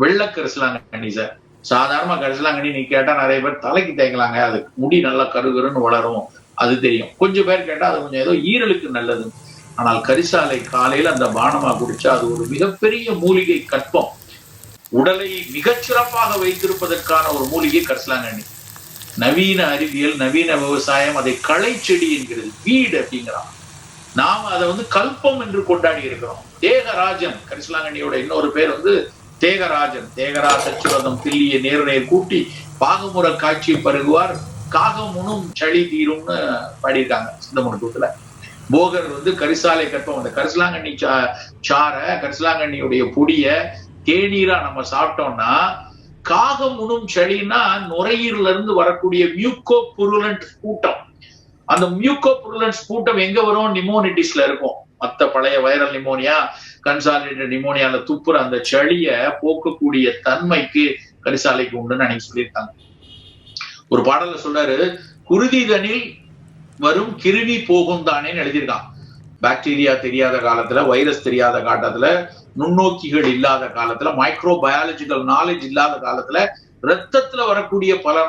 வெள்ள கரிசலாங்கண்ணி சார் சாதாரண கரிசலாங்கண்ணி நீ கேட்டா நிறைய பேர் தலைக்கு தேய்க்கலாங்க. அது முடி நல்லா கருகருன்னு வளரும். அது தெரியும். கொஞ்சம் பேர் கேட்டா அது கொஞ்சம் ஏதோ ஈரலுக்கு நல்லது. ஆனால் கரிசாலை காலையில அந்த பானமா குடிச்சா அது ஒரு மிகப்பெரிய மூலிகை கற்பம். உடலை மிகச்சிறப்பாக வைத்திருப்பதற்கான ஒரு மூலிகை கரிசலாங்கண்ணி நவீன அறிவியல் நவீன விவசாயம் அதை களை செடி என்கிறது. வீடு அப்படிங்கிறான். நாம் அதை வந்து கல்பம் என்று கொண்டாடி இருக்கிறோம். தேகராஜன் கரிசலாங்கண்ணியோட இன்னொரு பேர் வந்து தேகராஜன் தேகராஜ சுரதம் தில்லிய நேர்நேர் கூட்டி பாகமுற காட்சி பருகுவார். காகமுனும் சளி தீரும்னு பாடியிருக்காங்க சிந்தமருத்துவத்துல போகர் வந்து கரிசாலை கற்பம் அந்த கரிசலாங்கண்ணி சா சார கரிசலாங்கண்ணியுடைய பொடிய தேநீரா நம்ம சாப்பிட்டோம்னா காகம் உணும் சளின்னா நுரையீரல இருந்து வரக்கூடிய மியூக்கோ புருலன்ட் கூட்டம். அந்த மியூக்கோ புருலன்ஸ் கூட்டம் எங்க வரும்? நிமோனிட்டிஸ்ல இருக்கும். மத்த பழைய வைரல் நிமோனியா கன்சாலிடேட் நிமோனியால துப்புற அந்த சளிய போக்கக்கூடிய தன்மைக்கு கரிசாலைக்கு உண்டுன்னு அன்னைக்கு சொல்லியிருக்காங்க. ஒரு பாடல சொல்றாரு குருதிதனில் வரும் கிருமி போகும் தானேன்னு எழுதியிருக்கான். பாக்டீரியா தெரியாத காலத்துல வைரஸ் தெரியாத காலத்துல நுண்ணோக்கிகள் இல்லாத காலத்துல மைக்ரோ பயாலஜிக்கல் நாலேஜ் இல்லாத காலத்துல ரத்தத்துல வரக்கூடிய பல